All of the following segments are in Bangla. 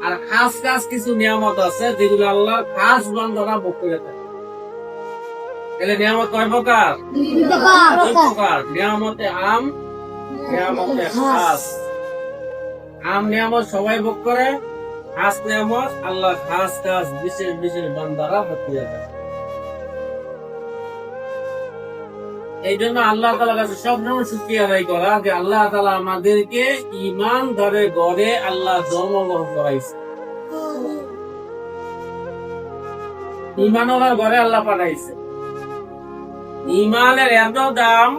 আর খাস খাস কিছু নিয়ামত আছে যেগুলো আল্লাহর খাস বান্দারা ভোগ করে থাকে তাহলে নিয়ামত কয় প্রকার? প্রকার। নিয়ামতে আম নিয়ামতে খাস। আম নিয়ামত সবাই ভোগ করে খাস নিয়ামত আল্লাহ খাস খাস বিশেষ বিশেষ বান্দারা ভোগ করে থাকে এই জন্য আল্লাহ তালা কাছে সবসময় শুক্রিয়া আদায় করা যে আল্লাহ তালা আমাদেরকে ইমান ধরে গড়ে আল্লাহ জন্মগ্রহণ করাইছে। ঘরে আল্লাহ পাঠাইছে। ইমানের এত দাম,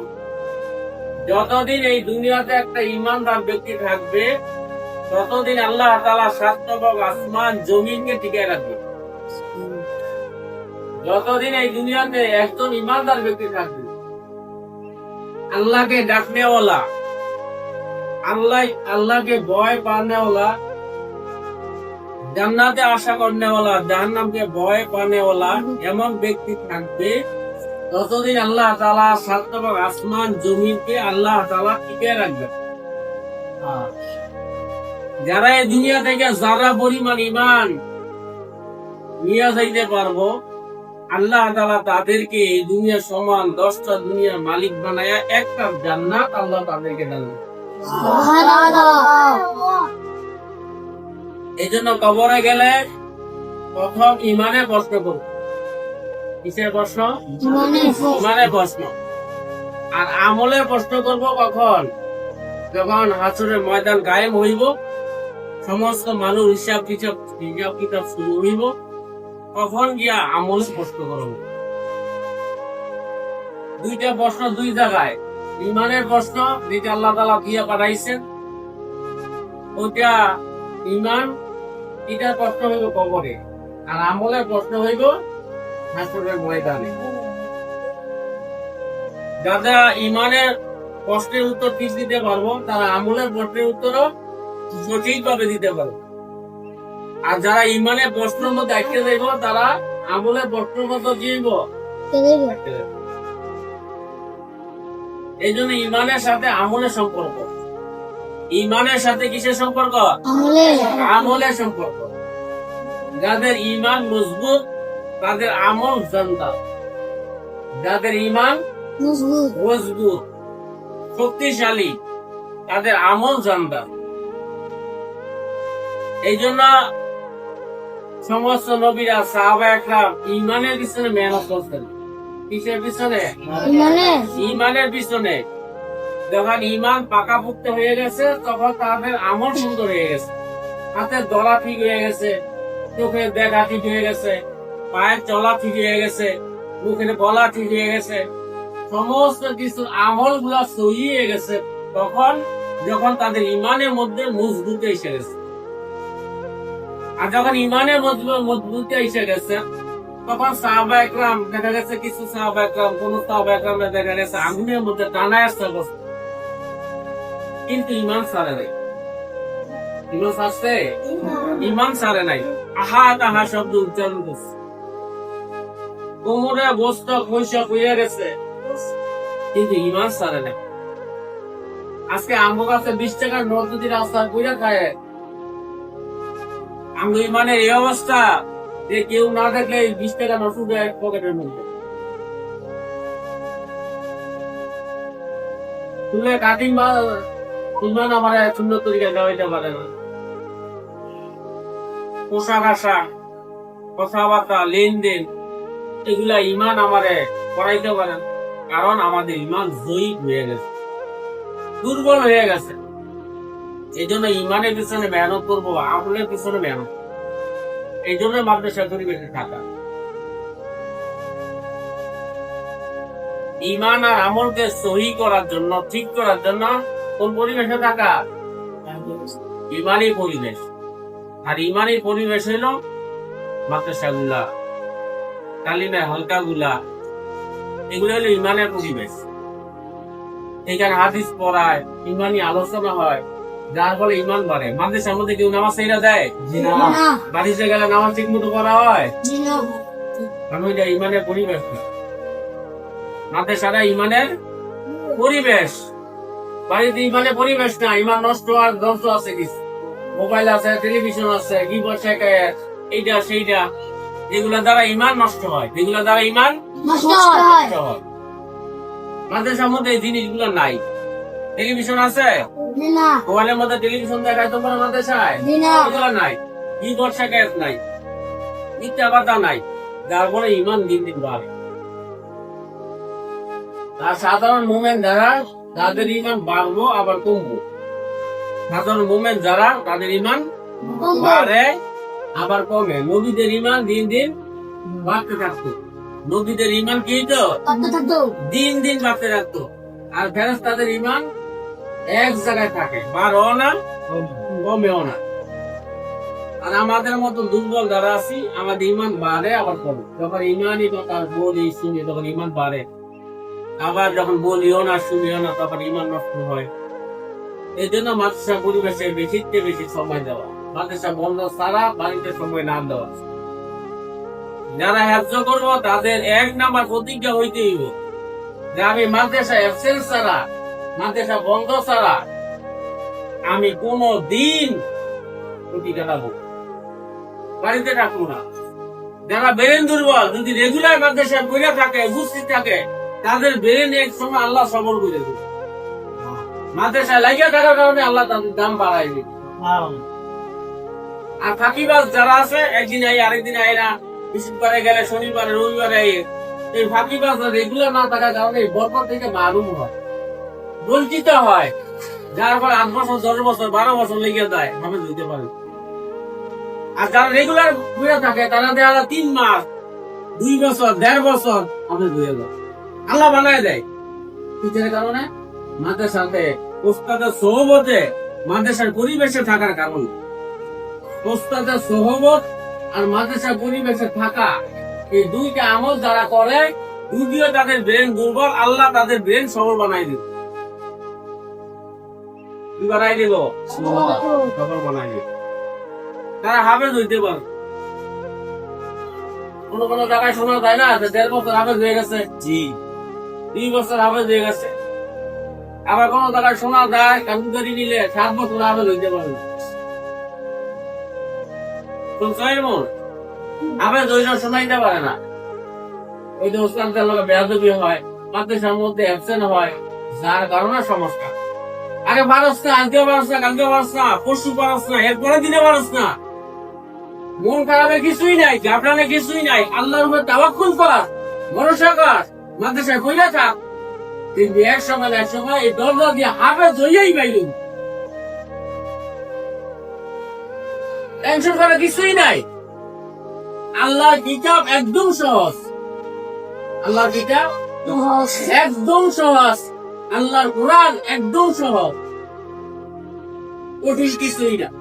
যতদিন এই দুনিয়াতে একটা ইমানদার ব্যক্তি থাকবে, ততদিন আল্লাহ তালা স্বাস্থ্যবাব আসমান জমিনকে টিকে রাখবে। যতদিন এই দুনিয়াতে একজন ইমানদার ব্যক্তি থাকবে আল্লাহকে ডাকনেওয়ালা। আল্লাহ আল্লাহকে ভয় পানেওয়ালা জান্নাতে আশা করনেওয়ালা, জাহান্নামকে ভয় পানেওয়ালা এমন ব্যক্তি থাকবে ততদিন আল্লাহ তালা সাতবার আসমান জমিনকে আল্লাহ তালা টিকে রাখবে। যারা এই দুনিয়া থেকে যারা পরিমাণ ইমান নিয়ে যাইতে পারব আল্লাহ তালা তাদেরকে এই দুনিয়া সমান দশটা দুনিয়ার মালিক বানায়া একটা জান্নাত আল্লাহ তাদেরকে দেন এই জন্য কবরে গেলে প্রথম ইমানের প্রশ্ন করব কিসের প্রশ্ন? ইমানের প্রশ্ন। আর আমলের প্রশ্ন করব কখন? যখন হাসুরের ময়দান গায়েব হইব সমস্ত মানুষ হিসাব কিতাব হিসাব কিতাব শুরু হইব। কখন গিয়া আমল প্রশ্ন করব? দুইটা প্রশ্ন দুই জায়গায়। ইমানের প্রশ্ন, যেটা আল্লাহ তালা দিয়া পাঠাইছেন, ওইটা ইমান, এটা প্রশ্ন হইব কবরে। আর আমলের প্রশ্ন হইব হাসরের ময়দানে। যারা ইমানের প্রশ্নের উত্তর ঠিক দিতে পারব, তারা আমলের প্রশ্নের উত্তরও সঠিকভাবে দিতে পারব। আর যারা ইমানের প্রশ্নের মধ্যে আটকে যাইব তারা আমলের প্রশ্নের মতো দিব এই জন্য ইমানের সাথে আমলের সম্পর্ক। ইমানের সাথে কিসের সম্পর্ক? আমলের সম্পর্ক। যাদের ইমান মজবুত তাদের আমল জানতা যাদের ইমান মজবুত। শক্তিশালী তাদের আমল জানতা এই জন্য সমস্ত নবীরা সাহাবা একরাম ইমানের পিছনে মেহনত করতেন। কিসের পিছনে? ইমানের? পিছনে। যখন ইমান পাকাপুক্ত হয়ে গেছে তখন তাদের আমল সুন্দর হয়ে গেছে। হাতের দলা ঠিক হয়ে গেছে চোখের দেখা ঠিক হয়ে গেছে পায়ের চলা ঠিক হয়ে গেছে মুখের বলা ঠিক হয়ে গেছে। সমস্ত কিছু আমলগুলা সহি হয়ে গেছে তখন যখন তাদের ইমানের মধ্যে মজবুত এসে গেছে। আর যখন ইমানের মজবুত এসে গেছে, তখন সাহাবা একরাম দেখা গেছে কিছু সাহাবা একরাম, কোন সাহাবা দেখা গেছে আগুনের মধ্যে টানায় আসতে বসে কিন্তু ইমান সারে নাই। ইমান সারছে ইমান সারে নাই। শব্দ উচ্চারণ করছে। কোমরে গেছে। কিন্তু ইমান সারে নাই। আজকে কাছে বিশ টাকার নোট যদি রাস্তা কইরা খায় আমগো ইমানের এই অবস্থা যে কেউ না দেখলে বিশ টাকা উঠে পকেটের মধ্যে। তুলে কাটিং বা আমার সুন্দর তরিকা দেওয়াইতে পারে না। পোশাক কথাবার্তা, লেনদেন, এগুলা ইমান আমারে করাইতে পারেন কারণ আমাদের ইমান জয়ী হয়ে গেছে। দুর্বল হয়ে গেছে। এই জন্য ইমানের পিছনে মেহনত করব, আমলের পিছনে মেহনত এই জন্য মাদ্রাসা পরিবেশে থাকা। ইমান আর আমলকে সহি করার জন্য, ঠিক করার জন্য কোন পরিবেশে থাকা? ইমানি পরিবেশ। আর ইমানি পরিবেশ হইল মাদ্রাসা গুলা তালিমের হালকা গুলা এগুলো হলো ইমানের পরিবেশ। এখানে হাদিস পড়ায়, ইমানি আলোচনা হয় যার ফলে ইমান বাড়ে। মাদ্রাসার মধ্যে কেউ নামাজ সেইরা দেয়? বাড়িতে গেলে নামাজ ঠিক মতো করা হয়? কারণ ইমানের পরিবেশ ইমানের পরিবেশ। বাড়িতে ইমানের পরিবেশ না। ইমান নষ্ট আর ধ্বংস আছে কিছু। মোবাইল আছে টেলিভিশন আছে কি বসে এইটা সেইটা। এগুলা দ্বারা ইমান নষ্ট হয় এগুলা দ্বারা ইমান নষ্ট হয়। নষ্ট হয়। মাদ্রাসার মধ্যে এই জিনিসগুলো নাই। টেলিভিশন আছে? মোবাইলের মধ্যে টেলিভিশন দেখায় তোমার মাদ্রাসায় জি না নাই কি বর্ষা গ্যাস নাই মিথ্যা কথা নাই যার ফলে ইমান দিন দিন বাড়ে। আর সাধারণ যারা তাদের ইমান বাড়বো আবার কমবো। সাধারণ যারা তাদের ইমান বাড়ে আবার কমে। নবীদের ইমান দিন দিন বাড়তে থাকতো। নবীদের ইমান কি তো দিন দিন বাড়তে থাকতো। আর ফেরত তাদের ইমান এক জায়গায় থাকে বাড়ও না, কমেও না। আর আমাদের মতো দুর্বল যারা আছি, আমাদের ইমান বাড়ে, আবার কমে। যখন ইমানই কথা বলি শুনি, তখন ইমান বাড়ে। আবার যখন বলিও না, শুনিও না, তখন ইমান নষ্ট হয়। এই জন্য মাদ্রাসা পরিবেশে বেশিতে বেশি সময় দেওয়া। মাদ্রাসা বন্ধ ছাড়া বাড়িতে সময় না দেওয়া। যারা হ্যায্য করব, তাদের এক নাম্বার প্রতিজ্ঞা হইতে হইব যে আমি মাদ্রাসা অ্যাবসেন্স ছাড়া মাদ্রাসা বন্ধ ছাড়া আমি কোনো দিন ছুটি কাটাবো। বাড়িতে রাখব না। যারা ব্রেন দুর্বল, যদি রেগুলার মাদ্রাসা পড়ে থাকে, উপস্থিত থাকে, তাদের ব্রেন এক সময় আল্লাহ সবর করে দেবে। মাদ্রাসায় লাগিয়ে থাকার কারণে আল্লাহ তাদের দাম বাড়াই দেবে। আর ফাঁকিবাজ যারা আছে, একদিন আই আরেকদিন আই না বৃহস্পতিবারে গেলে শনিবারে, রবিবারে এই ফাঁকিবাজ রেগুলার না থাকার কারণে এই থেকে মারুম হয়। বঞ্চিত হয়। যার পর আট বছর, দশ বছর, বারো বছর লেগে যায়, ভাবে দিতে পারে। আর যারা রেগুলার ঘুরে থাকে, তারা দেখা যায় তিন মাস, দুই বছর, দেড় বছর ভাবে ধুয়ে যায়। আল্লাহ বানায় দেয়। কিসের কারণে? মাদ্রাসাতে ওস্তাদের সহবতে, মাদ্রাসার পরিবেশে থাকার কারণে। ওস্তাদের সহবত আর মাদ্রাসা পরিবেশে থাকা, এই দুইটা আমল যারা করে যদিও তাদের ব্রেন দুর্বল, আল্লাহ তাদের ব্রেন সবল বানাই কি বানাই দিল। সবল বানাই দিল। তারা পারে। কোন কোন জায়গায় শোনা যায় না যে দেড় বছর হয়ে গেছে। জি। দুই বছর হয়ে গেছে। আবার কোন জায়গায় শোনা যায় নিলে সাত বছর হইতে পারে শোনাইতে পারে না। ওই যে লোক বেয়াদবি হয় মাদ্রাসার মধ্যে অ্যাবসেন্ট হয় যার কারণে সমস্যা। আরে পারস না, আজকে পারস না, কালকে পারস না, পরশু পারস না এরপরে দিনে পারস না। মন খারাপে কিছুই নাই গাবরানে কিছুই নাই, আল্লাহর উপর তাওয়াক্কুল কর, ভরসা কর, মাদ্রাসায় কইরা থাক। কিন্তু এক সময় এক সময় এই দরজা দিয়ে হাফে জইয়াই পাইলু টেনশন করার কিছুই নাই। আল্লাহর কিতাব একদম সহজ। আল্লাহর কিতাব একদম সহজ। আল্লাহর কোরআন একদম সহজ। কঠিন কিছুই না